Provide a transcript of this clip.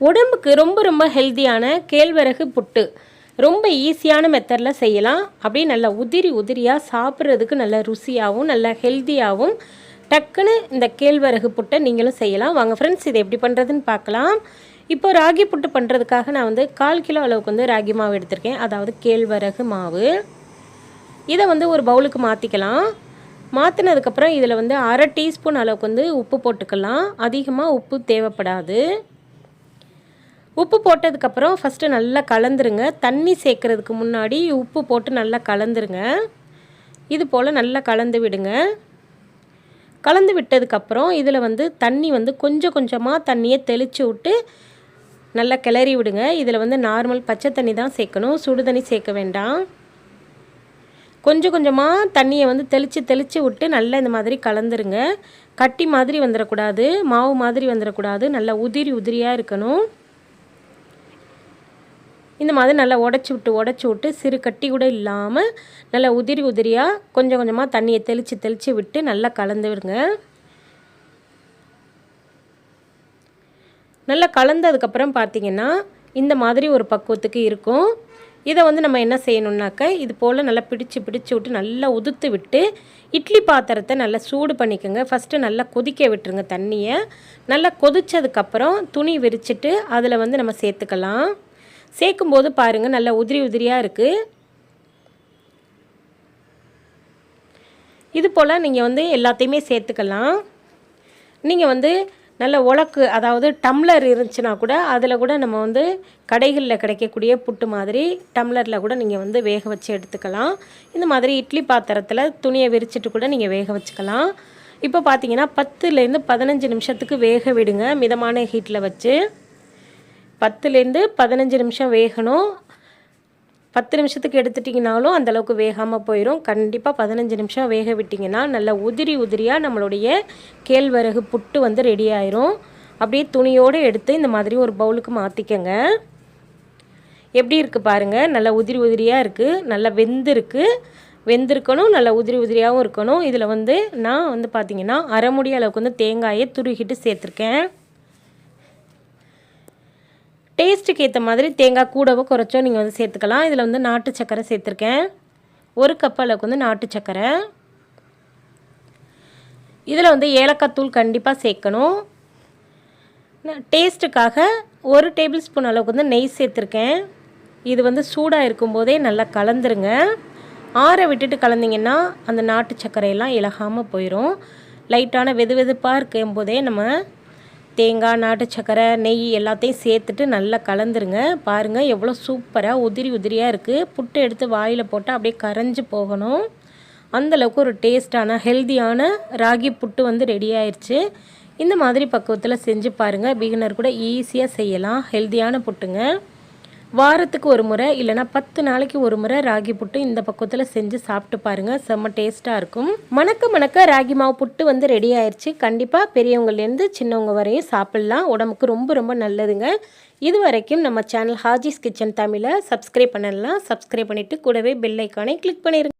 உடம்புக்கு ரொம்ப ரொம்ப ஹெல்த்தியான கேழ்வரகு புட்டு. ரொம்ப ஈஸியான மெத்தடில் செய்யலாம். அப்படியே நல்லா உதிரி உதிரியாக சாப்பிட்றதுக்கு நல்ல ருசியாகவும் நல்ல ஹெல்த்தியாகவும் டக்குன்னு இந்த கேழ்வரகு புட்டை நீங்களும் செய்யலாம். வாங்க ஃப்ரெண்ட்ஸ் இது எப்படி பண்ணுறதுன்னு பார்க்கலாம். இப்போ ராகி புட்டு பண்ணுறதுக்காக நான் வந்து கால் கிலோ அளவுக்கு வந்து ராகி மாவு எடுத்திருக்கேன். அதாவது கேழ்வரகு மாவு. இதை வந்து ஒரு பவுலுக்கு மாற்றிக்கலாம் மாற்றினதுக்கப்புறம் இதில் வந்து அரை டீஸ்பூன் அளவுக்கு வந்து உப்பு போட்டுக்கலாம். அதிகமாக உப்பு தேவைப்படாது. உப்பு போட்டதுக்கப்புறம் ஃபஸ்ட்டு நல்லா கலந்துருங்க. தண்ணி சேர்க்குறதுக்கு முன்னாடி உப்பு போட்டு நல்லா கலந்துருங்க. இது போல் நல்லா கலந்து விடுங்க. கலந்து விட்டதுக்கப்புறம் இதில் வந்து தண்ணி வந்து கொஞ்சம் கொஞ்சமாக தண்ணியை தெளித்து விட்டு நல்லா கிளறி விடுங்க. இதில் வந்து நார்மல் பச்சை தண்ணி தான் சேர்க்கணும். சுடு தண்ணி சேர்க்க வேண்டாம். கொஞ்சம் கொஞ்சமாக தண்ணியை வந்து தெளித்து தெளித்து விட்டு நல்லா இந்த மாதிரி கலந்துருங்க. கட்டி மாதிரி வந்துடக்கூடாது மாவு மாதிரி வந்துடக்கூடாது நல்லா உதிரி உதிரியாக இருக்கணும். இந்த மாதிரி நல்லா உடச்சி விட்டு உடச்சி விட்டு சிறு கட்டி கூட இல்லாமல் நல்லா உதிரி உதிரியாக கொஞ்சம் கொஞ்சமாக தண்ணியை தெளித்து தெளித்து விட்டு நல்லா கலந்து விடுங்க. நல்லா கலந்ததுக்கப்புறம் பார்த்திங்கன்னா இந்த மாதிரி ஒரு பக்குவத்துக்கு இருக்கும். இதை வந்து நம்ம என்ன செய்யணுன்னாக்க இது போல் நல்லா பிடிச்சு பிடிச்சி விட்டு நல்லா உதுத்து விட்டு இட்லி பாத்திரத்தை நல்லா சூடு பண்ணிக்கோங்க. ஃபஸ்ட்டு நல்லா கொதிக்க விட்டுருங்க தண்ணியை. நல்லா கொதித்ததுக்கப்புறம் துணி விரிச்சிட்டு அதில் வந்து நம்ம சேர்த்துக்கலாம். சேர்க்கும்போது பாருங்கள் நல்லா உதிரி உதிரியாக இருக்குது இது போல் நீங்கள் வந்து எல்லாத்தையுமே சேர்த்துக்கலாம். நீங்கள் வந்து நல்ல உலக்கு அதாவது டம்ளர் இருந்துச்சுன்னா கூட அதில் கூட நம்ம வந்து கடைகளில் கிடைக்கக்கூடிய புட்டு மாதிரி டம்ளரில் கூட நீங்கள் வந்து வேக வச்சு எடுத்துக்கலாம். இந்த மாதிரி இட்லி பாத்திரத்தில் துணியை விரிச்சிட்டு கூட நீங்கள் வேக வச்சுக்கலாம். இப்போ பார்த்தீங்கன்னா பத்துலேருந்து பதினஞ்சு நிமிஷத்துக்கு வேக விடுங்க மிதமான ஹீட்டில் வச்சு. பத்துலேருந்து பதினஞ்சு நிமிஷம் வேகணும். பத்து நிமிஷத்துக்கு எடுத்துட்டிங்கனாலும் அந்தளவுக்கு வேகாமல் போயிடும் கண்டிப்பாக பதினஞ்சு நிமிஷம் வேக விட்டிங்கன்னா நல்லா உதிரி உதிரியாக நம்மளுடைய கேழ்வரகு புட்டு வந்து ரெடி ஆயிரும். அப்படியே துணியோடு எடுத்து இந்த மாதிரி ஒரு பவுலுக்கு மாற்றிக்கங்க எப்படி இருக்குது பாருங்கள் நல்லா உதிரி உதிரியாக இருக்குது நல்லா வெந்திருக்கு. வெந்திருக்கணும் நல்லா உதிரி உதிரியாகவும் இருக்கணும். இதில் வந்து நான் வந்து பார்த்திங்கன்னா அரைமுடி அளவுக்கு வந்து தேங்காயை துருகிட்டு சேர்த்துருக்கேன். டேஸ்ட்டுக்கு ஏற்ற மாதிரி தேங்காய் கூடவோ குறைச்சோ நீங்கள் வந்து சேர்த்துக்கலாம். இதில் வந்து நாட்டு சக்கரை சேர்த்துருக்கேன். ஒரு கப் அளவுக்கு வந்து நாட்டு சக்கரை. இதில் வந்து ஏலக்காய் தூள் கண்டிப்பாக சேர்க்கணும். டேஸ்ட்டுக்காக ஒரு டேபிள் ஸ்பூன் அளவுக்கு வந்து நெய் சேர்த்துருக்கேன். இது வந்து சூடாக இருக்கும்போதே நல்லா கலந்துருங்க. ஆற விட்டுட்டு கலந்திங்கன்னா அந்த நாட்டு சர்க்கரையெல்லாம் இலகாமல் போயிடும் லைட்டான வெது வெதுப்பாக இருக்கும் போதே நம்ம தேங்காய் நாட்டு சக்கரை நெய் எல்லாத்தையும் சேர்த்துட்டு நல்லா கலந்துருங்க. பாருங்கள் எவ்வளோ சூப்பராக உதிரி உதிரியாக இருக்குது புட்டு எடுத்து வாயில் போட்டால் அப்படியே கரைஞ்சி போகணும். அந்தளவுக்கு ஒரு டேஸ்டான ஹெல்த்தியான ராகி புட்டு வந்து ரெடி ஆயிடுச்சு இந்த மாதிரி பக்குவத்தில் செஞ்சு பாருங்கள் பிகினர் கூட ஈஸியாக செய்யலாம். ஹெல்த்தியான புட்டுங்க. வாரத்துக்கு ஒரு முறை இல்லைனா பத்து நாளைக்கு ஒரு முறை ராகி புட்டு இந்த பக்கத்தில் செஞ்சு சாப்பிட்டு பாருங்கள் செம்ம டேஸ்ட்டாக இருக்கும். மணக்க மணக்க ராகி மாவு புட்டு வந்து ரெடி ஆயிடுச்சு கண்டிப்பாக பெரியவங்கலேருந்து சின்னவங்க வரையும் சாப்பிட்லாம். உடம்புக்கு ரொம்ப ரொம்ப நல்லதுங்க. இது வரைக்கும் நம்ம சேனல் ஹாஜிஸ் கிச்சன் தமிழை சப்ஸ்கிரைப் பண்ணலாம். சப்ஸ்கிரைப் பண்ணிவிட்டு கூடவே பெல் ஐக்கானை கிளிக் பண்ணிடுங்க